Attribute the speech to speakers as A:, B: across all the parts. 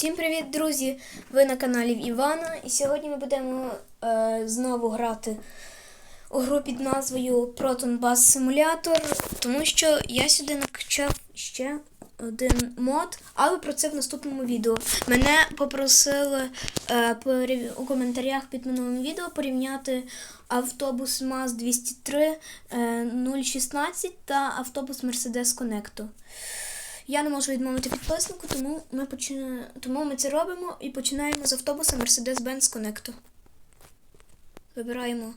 A: Всім привіт, друзі! Ви на каналі Івана. І сьогодні ми будемо е, знову грати у гру під назвою Proton Bus Simulator, тому що я сюди накачав ще один мод, але про це в наступному відео. Мене попросили е, порів- у коментарях під минулим відео порівняти автобус МАЗ 203 е, 016 та автобус Mercedes Connecto. Я не можу відмовити підписнику, тому ми, почина... тому ми це робимо і починаємо з автобуса Mercedes-Benz Connecto. Вибираємо.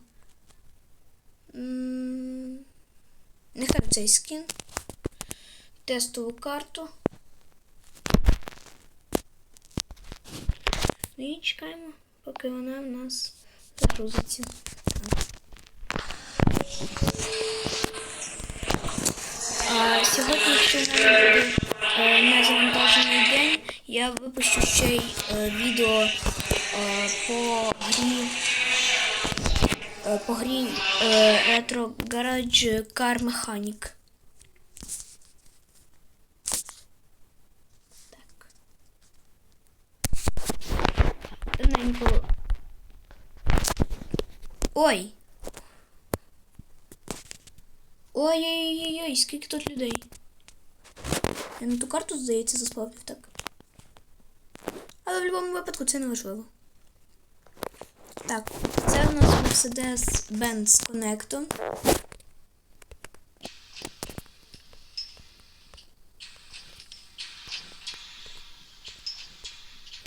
A: Нехай цей скін. Тестову карту. І чекаємо, поки вона в нас загрузиться. А сьогодні, в буде е, незавантажений день, я випущу ще й е, відео е, по грі по грі Retro Garage Car Mechanic. Так. Давненько. Ой! Ой-ой-ой, скільки тут людей. Я на ту карту, здається, заспавнив так. Але в будь-якому випадку це не важливо. Так, це у нас Mercedes-Benz Connecto.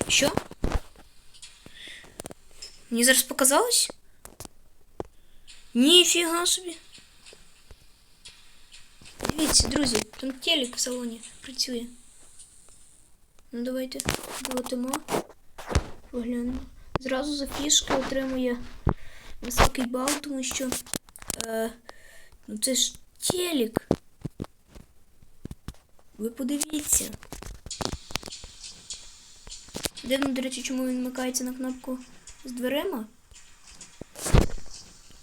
A: Що? Мені зараз показалось? Ніфіга собі. Дивіться, друзі, там телек в салоні працює. Ну давайте полетимо. Поглянемо. Зразу за фішки отримує високий бал, тому що е, ну це ж телек. Ви подивіться. Дивно, до речі, чому він вмикається на кнопку з дверима.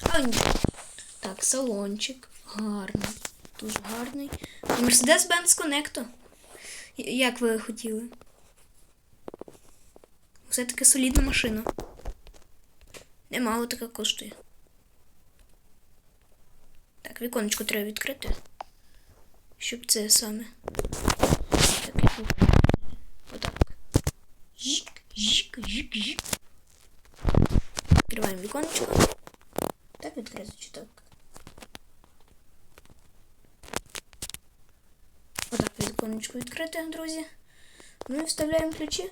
A: А, ні. Так, салончик. Гарний. Дуже гарний. Mercedes-Benz Connecto. Як ви хотіли? Все-таки солідна машина. Немало така коштує. Так, віконечко треба відкрити. Щоб це саме. Так, Отак. Жік, жік, жік, жік. Відкриваємо віконечко. Так відкрити чи так? Отак віконечко відкрите, друзі. Ну і вставляємо ключі.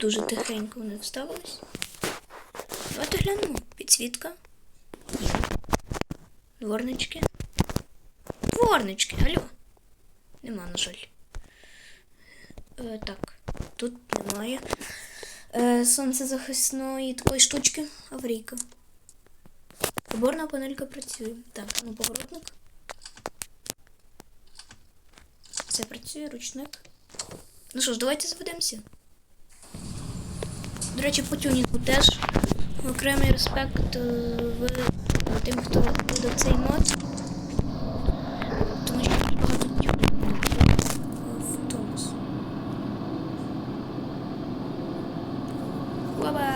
A: Дуже тихенько вони вставились. Давайте глянемо. Підсвітка. Дворнички. Дворнички, алло. Нема, на жаль. Е, так, тут немає. Е, сонцезахисної такої штучки. Аврійка. Приборна панелька працює. Так, ну поворотник. Все працює, ручник. Ну що ж, давайте заведемося. До речі, по тюнінгу теж окремий респект е, тим, хто видав цей мод. Тому що дуже багато тюнінгу в Томас. Лаба!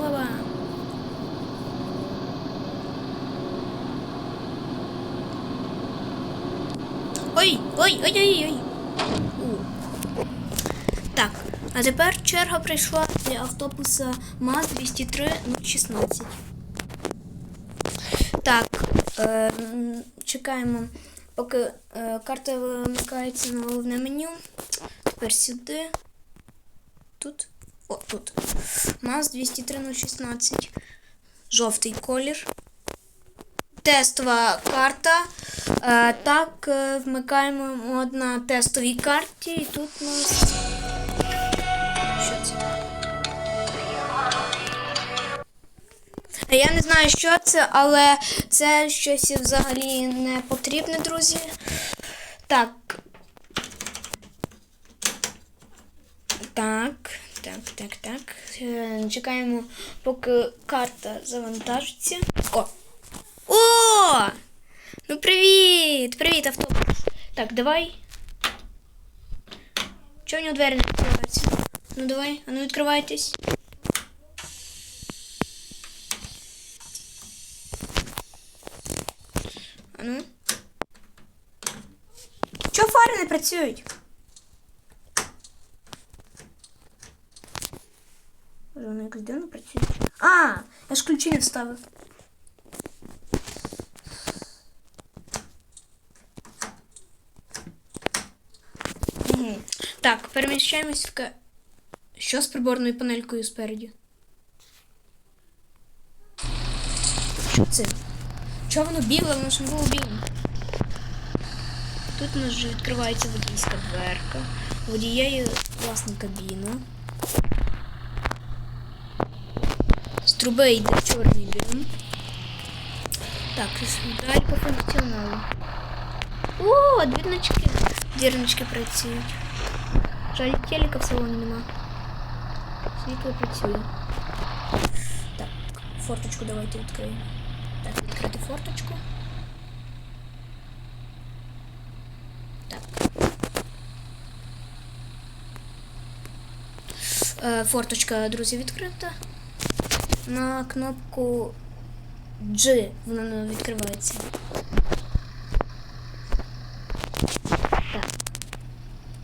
A: Лаба! Ой, ой, ой, ой, ой. Так, а тепер черга прийшла для автобуса МАЗ 203 016. Так, е, чекаємо, поки е, карта вимикається на головне меню. Тепер сюди. Тут. О, тут. МАЗ 203 016. Жовтий колір. Тестова карта. Е, так, е, вмикаємо на тестовій карті, і тут у нас. Що це? Е, Я не знаю, що це, але це щось взагалі не потрібне, друзі. Так. Так, так, так, так. Чекаємо, поки карта завантажиться. О! О! Ну привіт! Привіт, автобус. Так, давай. Чого в нього двері не відкриваються? Ну давай, а ну відкривайтесь. А ну. Чого фари не працюють? Вони якось дивно працюють? А, я ж ключі не вставив. Так, переміщаємось в. Що з приборною панелькою спереді? Що це? Чого воно біле? Воно ж не було білим. Тут у нас вже відкривається водійська дверка. Водія є власна кабіна. З труби йде чорний дим. Так, далі по функціоналу. О, двірнички. Двірнички працюють. Жаль, телека в салоні нема. Світло працює. Так, форточку давайте відкриємо. Так, відкрити форточку. Так. Е, Форточка, друзі, відкрита. На кнопку G вона не відкривається.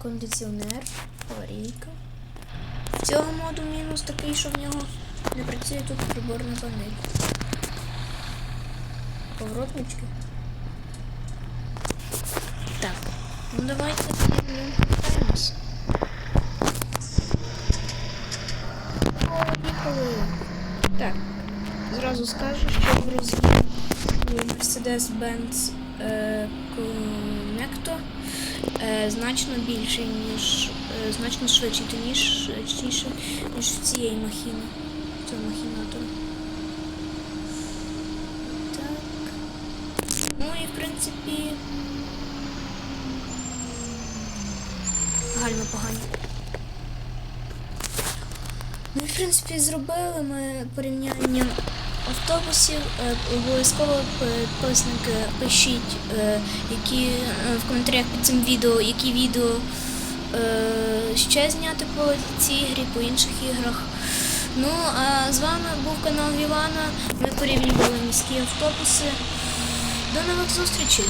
A: Кондиціонер, аварійка. В цього моду мінус такий, що в нього не працює тут приборна панель. Поворотнички. Так. Ну давайте. Поїхали. Так. Зразу скажу, що в роз'єм Mercedes-Benz е, е, значно більший, ніж е, значно швидший, то ніж ніж в цієї махіни. Цього махінатора. Так. Ну і в принципі. Гальма погані. Ну, і, в принципі, зробили ми порівняння автобусів. Е, Обов'язково підписники пишіть, е, які е, в коментарях під цим відео, які відео ще зняти по цій грі, по інших іграх. Ну, а з вами був канал Івана. Ми порівнювали міські автобуси. До нових зустрічей!